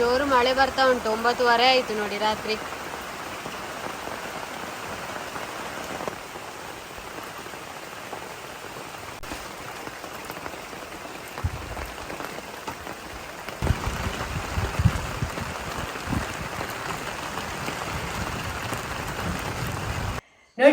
ಜೋರು ಮಳೆ ಬರ್ತಾ ಉಂಟು. ಒಂಬತ್ತುವರೆ ಆಯ್ತು ನೋಡಿ ರಾತ್ರಿ.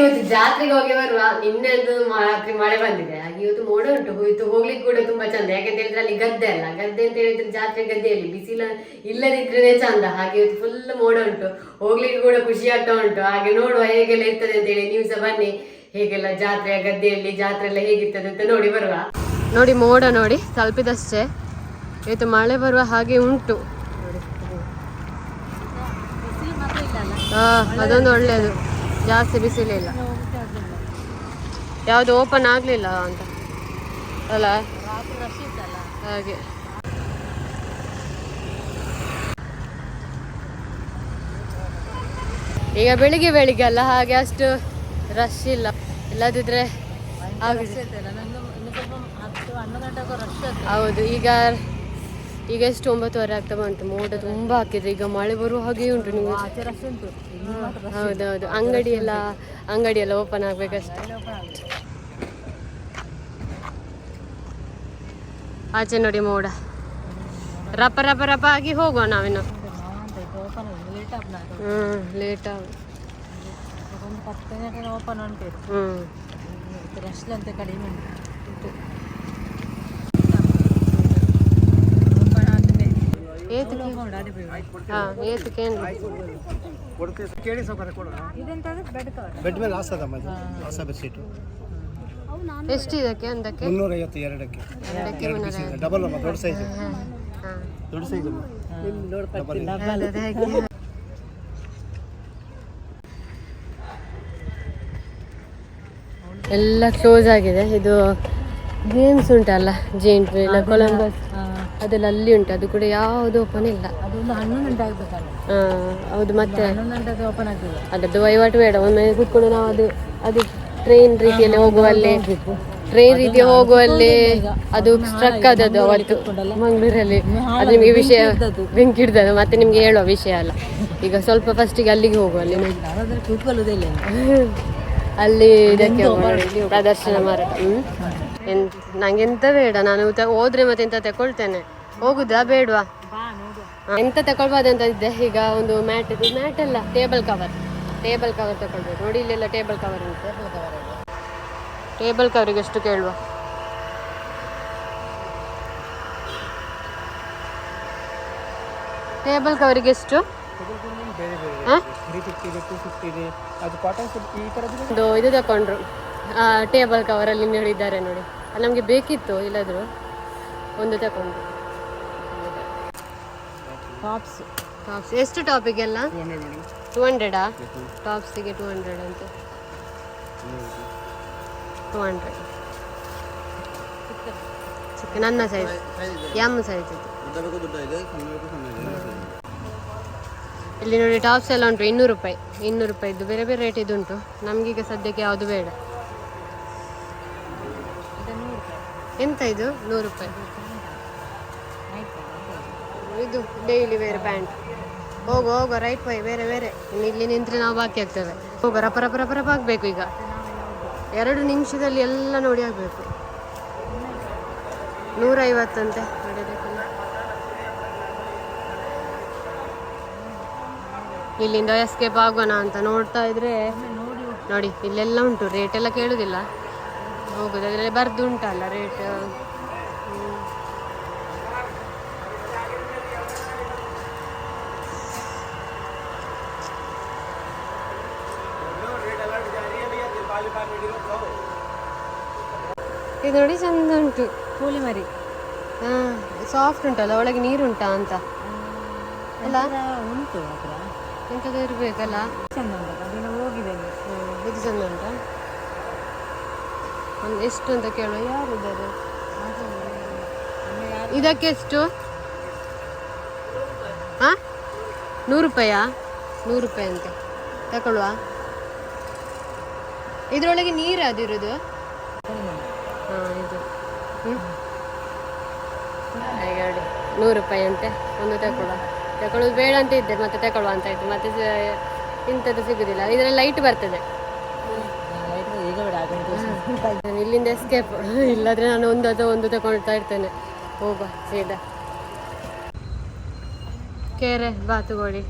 ಇವತ್ತು ಜಾತ್ರೆಗೆ ಹೋಗಿ ಬರುವ ನಿನ್ನೆ ಒಂದು ರಾತ್ರಿ ಮಳೆ ಬಂದಿದೆ. ಹಾಗೆ ಇವತ್ತು ಮೋಡ ಉಂಟು. ಇವತ್ತು ಹೋಗ್ಲಿಕ್ಕೆ ಕೂಡ ತುಂಬಾ ಚಂದ. ಯಾಕಂತ ಹೇಳಿದ್ರೆ ಅಲ್ಲಿ ಗದ್ದೆ ಅಲ್ಲ. ಗದ್ದೆ ಅಂತ ಹೇಳಿದ್ರೆ ಜಾತ್ರೆ ಗದ್ದೆಯಲ್ಲಿ ಬಿಸಿಲ ಇಲ್ಲದಿದ್ರೆ ಚಂದ. ಹಾಗೆ ಇವತ್ತು ಫುಲ್ ಮೋಡ ಉಂಟು. ಹೋಗ್ಲಿಕ್ಕೆ ಕೂಡ ಖುಷಿ ಆಗ್ತಾ ಉಂಟು. ಹಾಗೆ ನೋಡುವ ಹೇಗೆಲ್ಲ ಇರ್ತದೆ ಅಂತ ಹೇಳಿ ನೀವು ಸಹ ಬನ್ನಿ. ಹೇಗೆಲ್ಲ ಜಾತ್ರೆಯ ಗದ್ದೆಯಲ್ಲಿ ಜಾತ್ರೆ ಎಲ್ಲ ಹೇಗಿರ್ತದೆ ಅಂತ ನೋಡಿ ಬರುವ. ನೋಡಿ ಮೋಡ ನೋಡಿ ತಲುಪಿದಷ್ಟೇ. ಇವತ್ತು ಮಳೆ ಬರುವ ಹಾಗೆ ಉಂಟು. ಹಾ ಅದೊಂದು ಒಳ್ಳೆಯದು ಜಾಸ್ತಿ ಬಿಸಿಲಿಲ್ಲ ಯಾವುದು ಓಪನ್ ಆಗಲಿಲ್ಲ ಅಂತ. ಅಲ್ಲ? ಹಾಗೆ. ಈಗ ಬೆಳಿಗ್ಗೆ ಬೆಳಿಗ್ಗೆ ಅಲ್ಲ ಹಾಗೆ ಅಷ್ಟು ರಶ್ ಇಲ್ಲ. ಇಲ್ಲದಿದ್ರೆ ಹೌದು ಈಗ ಈಗ ಎಷ್ಟು ಒಂಬತ್ತುವರೆ ಆಗ್ತಾ ಬಂತು ಮೋಡ ತುಂಬಾ ಹಾಕಿದ್ರೆ. ಈಗ ಮಳೆ ಬರುವ ಹಾಗೆ ಉಂಟು ನೀವು ಹೌದೌದು ಅಂಗಡಿ ಎಲ್ಲ ಅಂಗಡಿ ಎಲ್ಲ ಓಪನ್ ಆಗ್ಬೇಕಷ್ಟೇ. ಆಚೆ ನೋಡಿ ಮೋಡ. ರಪ ರಪ ರಪ ಆಗಿ ಹೋಗುವ ನಾವಿನ್ನು. ಹ್ಮ್ ಲೇಟ್ ಆಗ. ಅಂತ ಕಡಿಮೆ ಉಂಟು ಏತಕ್ಕೆ ಹಾ ಏತಕ್ಕೆ ಏನು ಕೇಳಿ ಸೌಕರ್ಯ ಕೊಡು. ಬೆಡ್ ಮೇಲೆ ಹಾಸದಮ್ಮ ಇದು. ಹೊಸ ಬೆಡ್ಶೀಟು ಎಷ್ಟು ಇದಕ್ಕೆ ಒಂದಕ್ಕೆ? ಮುನ್ನೂರೈವತ್ತು ಎರಡಕ್ಕೆ ಎರಡು ಪೀಸ್ ಇದೆ. ಡಬಲ್ ಅಮ್ಮ ದೊಡ್ಡ ಸೈಜ್ ದೊಡ್ಡ ಸೈಜ್ ಡಬಲ್ ಎಲ್ಲ ಕ್ಲೋಸ್ ಆಗಿದೆ. ಇದು ಗೇಮ್ಸ್ ಉಂಟಲ್ಲ ಜೇಂಟ್ ವೀಲ್ ಕೊಲಂಬಸ್ ಅದೆಲ್ಲ ಅಲ್ಲಿ ಉಂಟು ಅದು ಕೂಡ ಯಾವುದು ಓಪನ್ ಇಲ್ಲ. ಅದೊಂದು ಹನ್ನೊಂದು ಗಂಟೆ ಆಗ್ಬೇಕಲ್ಲ? ಹೌದು ಮತ್ತೆ ಹನ್ನೊಂದು ಗಂಟೆಗೆ ಓಪನ್ ಆಗ್ತದೆ. ಅದರದ್ದು ವಹಿವಾಟು ಬೇಡ ಒಮ್ಮೆ ಕೂತ್ಕೊಂಡು ನಾವು ಅದು ಅದು ಟ್ರೈನ್ ರೀತಿಯಲ್ಲಿ ಹೋಗುವಲ್ಲಿ ಟ್ರೈನ್ ರೀತಿ ಹೋಗುವಲ್ಲಿ ಅದು ಸ್ಟ್ರಕ್ ಆದದ್ದು ಅವತ್ತು ಮಂಗಳೂರಲ್ಲಿ. ಅದು ನಿಮಗೆ ವಿಷಯ ಬೆಂಕಿ ಹಿಡ್ದದ್ದು ಮತ್ತೆ ನಿಮ್ಗೆ ಹೇಳುವ ವಿಷಯ ಅಲ್ಲ. ಈಗ ಸ್ವಲ್ಪ ಫಸ್ಟಿಗೆ ಅಲ್ಲಿಗೆ ಹೋಗುವ ಅಲ್ಲಿ ಇದಕ್ಕೆ ಪ್ರದರ್ಶನ ಮಾರಾಟ ಹ್ಮ್. ಎಂತ ನಂಗೆ ಎಂತ ಬೇಡ ನಾನು ತ- ಹೋದ್ರೆ ಮತ್ತೆ ಎಂತ ತಕೊಳ್ತೇನೆ. ಹೋಗುದಾ ಬೇಡವಾ? ಎಂತ ತಕೊಳ್ಬಾರ್ದು ಅಂತ ಇದ್ದೆ. ಈಗ ಒಂದು ಮ್ಯಾಟ್ ಇದು ಮ್ಯಾಟ್ ಅಲ್ಲ ಟೇಬಲ್ ಕವರ್ ಟೇಬಲ್ ಕವರ್ ತಗೊಳ್ಬೇಕು ನೋಡಿ ಇಲ್ಲೆಲ್ಲ ಟೇಬಲ್ ಕವರ್ ಉಂಟು. ಟೇಬಲ್ ಕವರಿಗೆ ಎಷ್ಟು ಕೇಳುವ? ಟೇಬಲ್ ಕವರಿಗೆ ಎಷ್ಟು? ಬೇರೆ ಬೇರೆ. ಹಾ? ತ್ರೀ ಫಿಫ್ಟಿ ಇದೆ ಟೂ ಫಿಫ್ಟಿ ಇದೆ. ಅದು ಕಾಟನ್ ಈ ಥರದ್ದು ಒಂದು ಇದು ತಕೊಂಡ್ರು. ಟೇಬಲ್ ಕವರಲ್ಲಿ ನೋಡಿದ್ದಾರೆ ನೋಡಿ. ನಮಗೆ ಬೇಕಿತ್ತು ಇಲ್ಲಾದರೂ ಒಂದು ತಗೊಂಡು. ಟಾಪ್ಸ್ ಟಾಪ್ಸ್ ಎಷ್ಟು ಟಾಪಿಗೆಲ್ಲ? ಟೂ ಹಂಡ್ರೆಡ್ ಟಾಪ್ಸಿಗೆ ಟೂ ಹಂಡ್ರೆಡ್ ಅಂತ. ಟೂ ಹಂಡ್ರೆಡ್ ಚಿಕ್ಕ ನನ್ನ ಸೈಜ್ ಎಂ ಸೈಜ್ ಇಲ್ಲಿ ನೋಡಿ ಟಾಪ್ಸ್ ಎಲ್ಲ ಉಂಟು. ಇನ್ನೂರು ರೂಪಾಯಿ. ಇನ್ನೂರು ರೂಪಾಯಿದ್ದು. ಬೇರೆ ಬೇರೆ ರೇಟ್ ಇದು ಉಂಟು ನಮಗೀಗ ಸದ್ಯಕ್ಕೆ ಯಾವುದು ಬೇಡ. ಎಂತ ಇದು? ನೂರು ರೂಪಾಯಿ. ಇದು ಡೈಲಿ ವೇರ್ ಪ್ಯಾಂಟ್ ಹೋಗು ಹೋಗು ರೈಟ್ ಬಾಯ್ ಬೇರೆ ಬೇರೆ. ಇಲ್ಲಿ ನಿಂತ್ರೆ ನಾವು ಬಾಕಿ ಆಗ್ತೇವೆ. ಹೋಗು, ರಪ ರಪ ರಪ ರಪ ಆಗಬೇಕು ಈಗ. ಎರಡು ನಿಮಿಷದಲ್ಲಿ ಎಲ್ಲ ನೋಡಿ ಆಗಬೇಕು. ನೂರೈವತ್ತಂತೆ ಇಲ್ಲಿಂದ ಎಸ್ಕೇಪ್ ಆಗೋಣ ಅಂತ ನೋಡ್ತಾ ಇದ್ರೆ ನೋಡಿ, ಇಲ್ಲೆಲ್ಲ ಉಂಟು. ರೇಟ್ ಎಲ್ಲ ಕೇಳುದಿಲ್ಲ. ಹೋಗುದು ಅದರಲ್ಲಿ ಬರ್ದು ಉಂಟಲ್ಲ ರೇಟ್ ಇದು ನೋಡಿ ಚಂದ ಉಂಟು. ಕೂಲಿ ಮರಿ ಹಾ ಸಾಫ್ಟ್ ಉಂಟಲ್ಲ ಒಳಗೆ ನೀರು ಉಂಟಾ ಅಂತ ಅಲ್ಲ? ಉಂಟು ಎಂಥದ್ದು ಇರ್ಬೇಕಲ್ಲ? ಚಂದ ಉಂಟು ಅದನ್ನು ಹೋಗಿದೆ. ಇದು ಚಂದ ಉಂಟಾ? ಒಂದು ಎಷ್ಟು ಅಂತ ಕೇಳುವ ಯಾರಿದ್ದಾರೆ ಇದಕ್ಕೆ ಎಷ್ಟು? ಹಾ ನೂರು ರೂಪಾಯಾ? ನೂರು ರೂಪಾಯಿ ಅಂತೆ. ತಗೊಳ್ಳುವ. ಇದ್ರೊಳಗೆ ನೀರು ಅದಿರೋದು ಹಾ ಇದು. ನೋಡಿ ನೂರು ರೂಪಾಯಿ ಅಂತೆ. ಒಂದು ತಗೊಳ್ಳುವ. ತಗೊಳ್ಳೋದು ಬೇಡ ಅಂತ ಇದ್ದೆ ಮತ್ತೆ ತಗೊಳ್ಳುವ ಅಂತ ಇತ್ತು ಮತ್ತೆ ಇಂಥದ್ದು ಸಿಗುದಿಲ್ಲ. ಇದರಲ್ಲಿ ಲೈಟ್ ಬರ್ತದೆ. ನಾನು ಇಲ್ಲಿಂದ ಎಸ್ಕೇಪ್ ಇಲ್ಲಾದ್ರೆ ನಾನು ಒಂದು ಅಥವಾ ಒಂದು ತಗೊಳ್ತಾ ಇರ್ತೇನೆ. ಹೋಗ ಸೀದಾ. ಕೆರೆ ಬಾತುಗೋಳಿ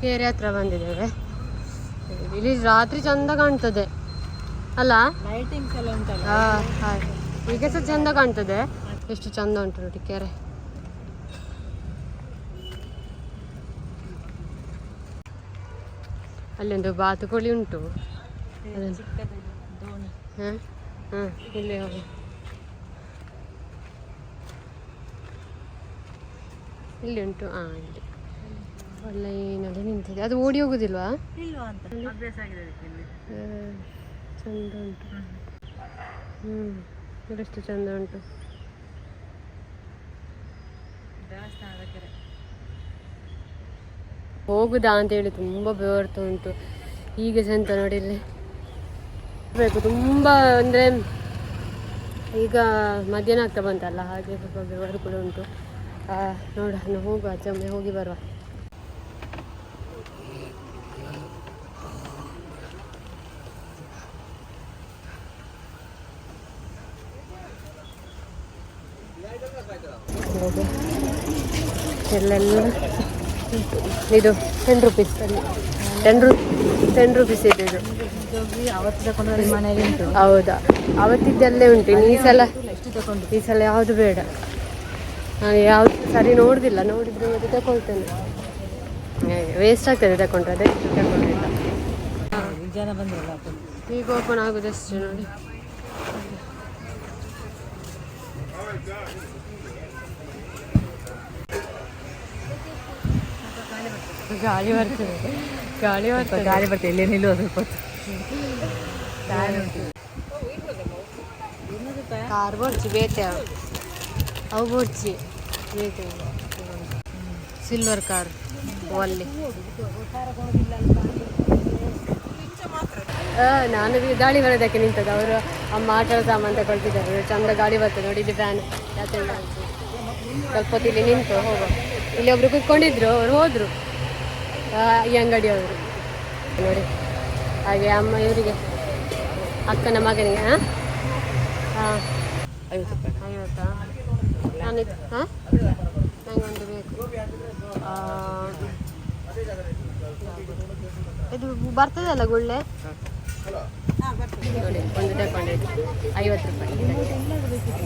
ಕೆರೆ ಹತ್ರ ಬಂದಿದ್ದೇವೆ. ಇಲ್ಲಿ ರಾತ್ರಿ ಚಂದ ಕಾಣ್ತದೆ. ಅಲ್ಲ? ಲೈಟಿಂಗ್ಸ್ ಎಲ್ಲ ಉಂಟಲ್ಲ? ಹಾಗೆ. ಈಗ ಸಹ ಚಂದ ಕಾಣ್ತದೆ. ಎಷ್ಟು ಚಂದ ಉಂಟು ನೋಡಿ ಕೆರೆ. ಅಲ್ಲೊಂದು ಬಾತುಕೋಳಿ ಉಂಟು. ಹಾಂ ಹಾಂ ಇಲ್ಲಿ ಇಲ್ಲಿ ಉಂಟು. ಹಾ ಇಲ್ಲಿ. ಒಳ್ಳೆ ಏನಾದ್ರು ನಿಂತಿದೆ. ಅದು ಓಡಿ ಹೋಗುದಿಲ್ವಾ. ಚಂದ ಉಂಟು. ಹ್ಮ್ ಎಷ್ಟು ಚಂದ ಉಂಟು. ಹೋಗುದಾ ಅಂತ ಹೇಳಿ ತುಂಬಾ ಬೆವರ್ತಾ ಉಂಟು. ಈಗ ಎಂತ ನೋಡಿ ಇಲ್ಲಿ. ಬೇಕು ತುಂಬ ಅಂದರೆ ಈಗ ಮಧ್ಯಾಹ್ನ ಆಗ್ತಾ ಬಂತಲ್ಲ, ಹಾಗೆ ಸ್ವಲ್ಪ ಬೆವರು ಕೂಡ ಉಂಟು ನೋಡೋಣ ಹೋಗುವ ಅಜ್ಜಮ್ಮೆ ಹೋಗಿ ಬರುವ. ಎಲ್ಲೆಲ್ಲ ಇದು ಟೆನ್ ರುಪೀಸ್ ಟೆನ್ ರು ಟೆನ್ ರುಪೀಸ್ ಇದೆ ಇದು. ಹೌದಾ? ಅವತ್ತಿದ್ದಲ್ಲೇ ಉಂಟು. ಈ ಸಲ ಈ ಸಲ ಯಾವುದು ಬೇಡ. ನಾನು ಯಾವುದು ಸರಿ ನೋಡುದಿಲ್ಲ. ನೋಡಿದ್ರೆ ಮತ್ತೆ ತಗೊಳ್ತೇನೆ ವೇಸ್ಟ್ ಆಗ್ತದೆ ತಗೊಂಡ್ರೆ ಅದೇ ತಗೊಂಡಿಲ್ಲ ಜನ ಬಂದಿಲ್ಲ ಈಗ ಓಪನ್ ಆಗುದಷ್ಟೇ ನೋಡಿ. ಗಾಳಿ ಬರ್ತದೆ. ಗಾಳಿ ಬರ್ತದೆ. ಗಾಳಿ ಬರ್ತದೆ ಇಲ್ಲಿ ನಿಲ್ಲುವ ಸ್ವಲ್ಪ ಹೊತ್ತು. ಕಾರ್ ಬೋರ್ಚಿ ಬೇತೆ. ಅವು ಬೋರ್ಚಿ ಬೇತೆ ಸಿಲ್ವರ್ ಕಾರ್ ಅಲ್ಲಿ ಆ, ನಾನು ಗಾಳಿ ಬರೋದಕ್ಕೆ ನಿಂತದ್ದು. ಅವರು ಅಮ್ಮ ಆಟದ ಸಾಮಾನು ತಗೊಳ್ತಿದ್ದಾರೆ. ಚಂದ ಗಾಳಿ ಬರ್ತದೆ. ನೋಡಿ ಇಲ್ಲಿ ಫ್ಯಾನ್ ಯಾಕೆ ಸ್ವಲ್ಪ ಹೊತ್ತು ಇಲ್ಲಿ ನಿಂತು ಹೋಗೋ ಇಲ್ಲಿ ಒಬ್ರು ಕುತ್ಕೊಂಡಿದ್ರು. ಅವ್ರು ಹೋದ್ರು. ಈ ಅಂಗಡಿಯವರು. ನೋಡಿ ಹಾಗೆ ಅಮ್ಮ ಇವರಿಗೆ ಅಕ್ಕನ ಮಗನಿಗೆ ಹಾಂ ಹಾಂ ಐವತ್ತು ನಾನು ಹಾಂ ನನಗೊಂದು ಬೇಕು. ಇದು ಬರ್ತದಲ್ಲ ಗುಳ್ಳೆ? ನೋಡಿ ಒಂದು ತಗೊಂಡಿದ್ದು ಐವತ್ತು ರೂಪಾಯಿ.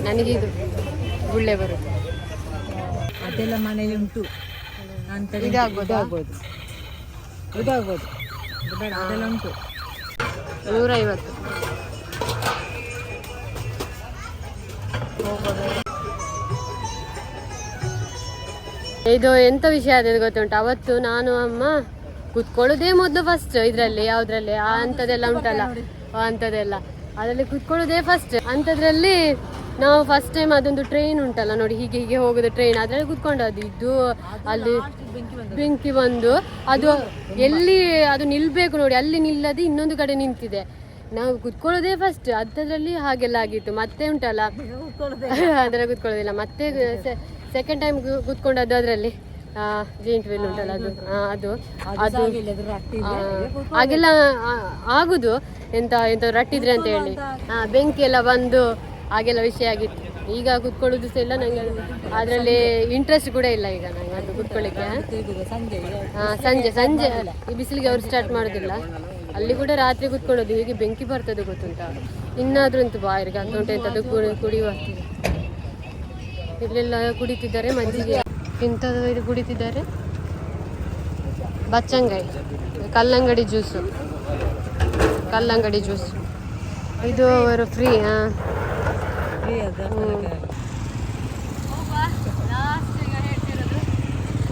ನನಗೆ ಇದು ಗುಳ್ಳೆ ಬರುತ್ತೆ. ಅದೆಲ್ಲ ಮನೆಯಲ್ಲಿ ಉಂಟು. ಇದಾಗ್ಬೋದಾ? ಆಗ್ಬೋದು ಇದಾಗ್ಬೋದು ಇದು ಬೇಡ ಅದೆಲ್ಲ ಉಂಟು ಇದು ಎಂತ ವಿಷಯ ಆದ ಗೊತ್ತುಂಟು? ಅವತ್ತು ನಾನು, ಅಮ್ಮ ಕುತ್ಕೊಳ್ಳೋದೇ ಮೊದಲು ಫಸ್ಟ್ ಇದರಲ್ಲಿ, ಯಾವುದ್ರಲ್ಲಿ? ಆ ಉಂಟಲ್ಲ? ಅಂತದೆಲ್ಲ. ಅದ್ರಲ್ಲಿ ಕುತ್ಕೊಳ್ಳೋದೇ ಫಸ್ಟ್ ಅಂಥದ್ರಲ್ಲಿ ನಾವು ಫಸ್ಟ್ ಟೈಮ್ ಅದೊಂದು ಟ್ರೈನ್ ಉಂಟಲ್ಲ ನೋಡಿ ಹೀಗೆ ಹೀಗೆ ಹೋಗೋದು ಟ್ರೈನ್ ಅದರಲ್ಲಿ ಕೂತ್ಕೊಂಡದ್ದು ಇದ್ದು ಅಲ್ಲಿ ಬೆಂಕಿ ಬಂದು ಅದು ಎಲ್ಲಿ ಅದು ನಿಲ್ಬೇಕು ನೋಡಿ ಅಲ್ಲಿ ನಿಲ್ಲದೆ ಇನ್ನೊಂದು ಕಡೆ ನಿಂತಿದೆ. ನಾವು ಕುತ್ಕೊಳ್ಳೋದೇ ಫಸ್ಟ್ ಅದರಲ್ಲಿ ಹಾಗೆಲ್ಲ ಆಗಿತ್ತು. ಮತ್ತೆ ಉಂಟಲ್ಲ? ಅದರಲ್ಲಿ ಕುತ್ಕೊಳ್ಳೋದಿಲ್ಲ. ಮತ್ತೆ ಸೆಕೆಂಡ್ ಟೈಮ್ ಕುತ್ಕೊಂಡದ್ದು ಅದರಲ್ಲಿ ಜೇಂಟ್ ವೀಲ್ ಉಂಟಲ್ಲ ಅದು. ಅದು ಅದು ಹಾಗೆಲ್ಲ ಆಗುದು. ಎಂತ ಎಂತ ರಟ್ಟಿದ್ರೆ ಅಂತ ಹೇಳಿ. ಬೆಂಕಿ ಎಲ್ಲ ಬಂದು ಹಾಗೆಲ್ಲ ವಿಷಯ ಆಗಿತ್ತು. ಈಗ ಕುತ್ಕೊಳ್ಳೋದು ಸಹ ಇಲ್ಲ ನಂಗೆ. ಅದರಲ್ಲಿ ಇಂಟ್ರೆಸ್ಟ್ ಕೂಡ ಇಲ್ಲ ಈಗ ನಂಗೆ ಅದು ಕುತ್ಕೊಳ್ಳಿಕ್ಕೆ. ಹಾ, ಸಂಜೆ ಸಂಜೆ ಈ ಬಿಸಿಲಿಗೆ ಅವರು ಸ್ಟಾರ್ಟ್ ಮಾಡೋದಿಲ್ಲ. ಅಲ್ಲಿ ಕೂಡ ರಾತ್ರಿ ಕುತ್ಕೊಳ್ಳೋದು. ಹೇಗೆ ಬೆಂಕಿ ಬರ್ತದೆ ಗೊತ್ತುಂಟ? ಇನ್ನಾದ್ರೂ ಬಾ ಇರ್ಗ ಎಂಥದ್ದು ಕುಡಿ, ಕುಡಿಯುವ. ಇಲ್ಲೆಲ್ಲ ಕುಡಿತಿದ್ದಾರೆ ಮಜ್ಜಿಗೆ ಇಂಥದ್ದು ಇದು ಕುಡಿತಿದ್ದಾರೆ? ಬಚ್ಚಂಗಾಯಿ ಕಲ್ಲಂಗಡಿ ಜ್ಯೂಸು ಕಲ್ಲಂಗಡಿ ಜ್ಯೂಸು ಇದು ಅವರು ಫ್ರೀ ಹಾಂ.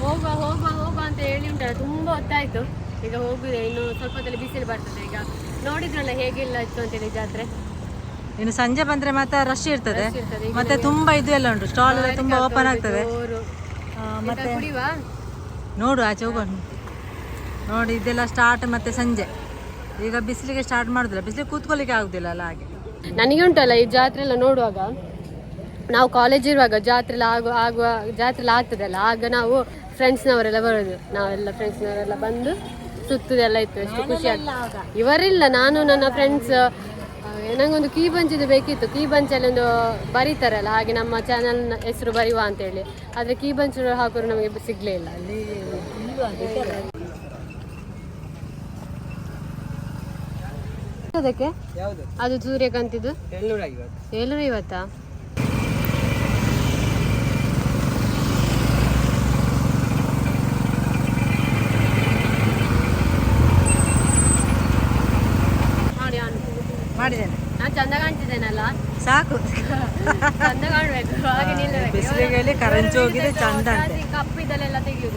ಹೋಗುವ ಹೋಗುವ ಹೋಗುವ ಅಂತ ಹೇಳಿ ಉಂಟಲ್ಲ ತುಂಬಾ ಹೊತ್ತಾಯ್ತು. ಈಗ ಹೋಗುದೆ ಇನ್ನು ಸ್ವಲ್ಪದಲ್ಲಿ ಬಿಸಿಲು ಬರ್ತದೆ ಈಗ. ನೋಡಿದ್ರಲ್ಲ ಹೇಗೆಲ್ಲ ಇತ್ತು ಅಂತೇಳಿ ಜಾತ್ರೆ? ಇನ್ನು ಸಂಜೆ ಬಂದ್ರೆ ಮತ್ತೆ ರಶ್ ಇರ್ತದೆ. ಮತ್ತೆ ತುಂಬಾ ಇದು ಎಲ್ಲ ಉಂಟು ಸ್ಟಾಲ್ ಎಲ್ಲ ತುಂಬಾ ಓಪನ್ ಆಗ್ತದೆ. ಮತ್ತೆ ನೋಡು ಆಚೆ ಹೋಗೋಣ ನೋಡಿ ಇದೆಲ್ಲ ಸ್ಟಾರ್ಟ್ ಮತ್ತೆ ಸಂಜೆ. ಈಗ ಬಿಸಿಲಿಗೆ ಸ್ಟಾರ್ಟ್ ಮಾಡುದಿಲ್ಲ ಬಿಸಿಲಿಗೆ ಕೂತ್ಕೊಳ್ಳಿಕ್ಕೆ ಆಗುದಿಲ್ಲ ಅಲ್ಲ ಹಾಗೆ. ನನಗೆ ಉಂಟಲ್ಲ ಈ ಜಾತ್ರೆ ಎಲ್ಲ ನೋಡುವಾಗ? ನಾವು ಕಾಲೇಜ್ ಇರುವಾಗ ಜಾತ್ರೆ ಎಲ್ಲ ಆಗುವ ಆಗುವ ಜಾತ್ರೆ ಎಲ್ಲ ಆಗ್ತದಲ್ಲ? ಆಗ ನಾವು ಫ್ರೆಂಡ್ಸ್ನವರೆಲ್ಲ ಬರೋದು. ನಾವೆಲ್ಲ ಫ್ರೆಂಡ್ಸ್ನವರೆಲ್ಲ ಬಂದು ಸುತ್ತದೆಲ್ಲ ಇತ್ತು. ಎಷ್ಟು ಖುಷಿ ಆಗ್ತದೆ. ಇವರಿಲ್ಲ. ನಾನು ನನ್ನ ಫ್ರೆಂಡ್ಸ್ ನನಗೊಂದು ಕೀ ಬಂಚಿದು ಬೇಕಿತ್ತು. ಕೀ ಬಂಚಲ್ಲಿ ಒಂದು ಬರೀತಾರಲ್ಲ, ಹಾಗೆ ನಮ್ಮ ಚಾನಲ್ ಹೆಸರು ಬರೆಯುವ ಅಂತೇಳಿ. ಆದರೆ ಕೀ ಬಂಚ್ ಹಾಕೋರು ನಮಗೆ ಸಿಗಲೇ ಇಲ್ಲ. ಅದಕ್ಕೆ ಅದು ಸೂರ್ಯಕಾಂತಿದು. ಏಳ್ನೂರ ಐವತ್ತು. ಮಾಡಿದ್ದೇನೆ. ನಾನ್ ಚಂದ ಕಾಣ್ತಿದ್ದೇನಲ್ಲ? ಸಾಕು. ಚಂದ ಕಾಣ್ಬೇಕು ಹಾಗೆ ನಿಲ್ಲಬೇಕು ಬಿಸಿಲಿಗೆಯಲ್ಲಿ ಕರಂಚಿ ಹೋಗಿದೆ ಚಂದ ಕಪ್ಪಿದಲ್ಲೆಲ್ಲ ತೆಗೆಯುದು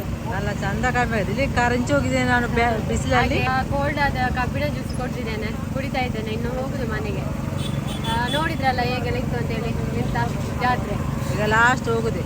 ಅಲ್ಲ ಚಂದ ಕಾಣ್ಬೇಕು ಇಲ್ಲಿ ಕರಂಚಿ ಹೋಗಿದ್ದೇನೆ ನಾನು ಬಿಸಿಲಲ್ಲಿ. ಕೋಲ್ಡ್ ಆದ ಕಬ್ಬಿಣ ಜ್ಯೂಸ್ ಕೊಡ್ತಿದ್ದೇನೆ. ಕುಡಿತಾ ಇದ್ದೇನೆ. ಇನ್ನು ಹೋಗುದು ಮನೆಗೆ. ನೋಡಿದ್ರಲ್ಲ ಹೇಗೆಲ್ಲ ಇತ್ತು ಅಂತೇಳಿ ಎಂತ? ಜಾತ್ರೆ. ಈಗ ಲಾಸ್ಟ್ ಹೋಗುದೆ.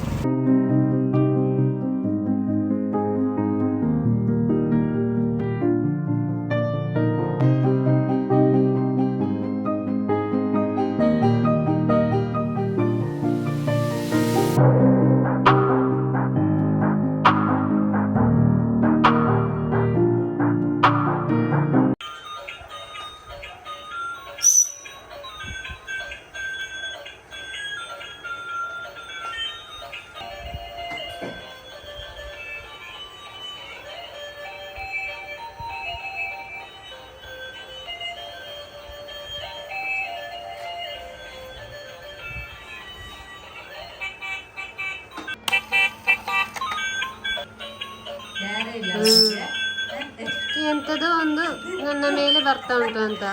ನನ್ನ ಮೇಲೆ ಬರ್ತಾ ಉಂಟು ಅಂತ.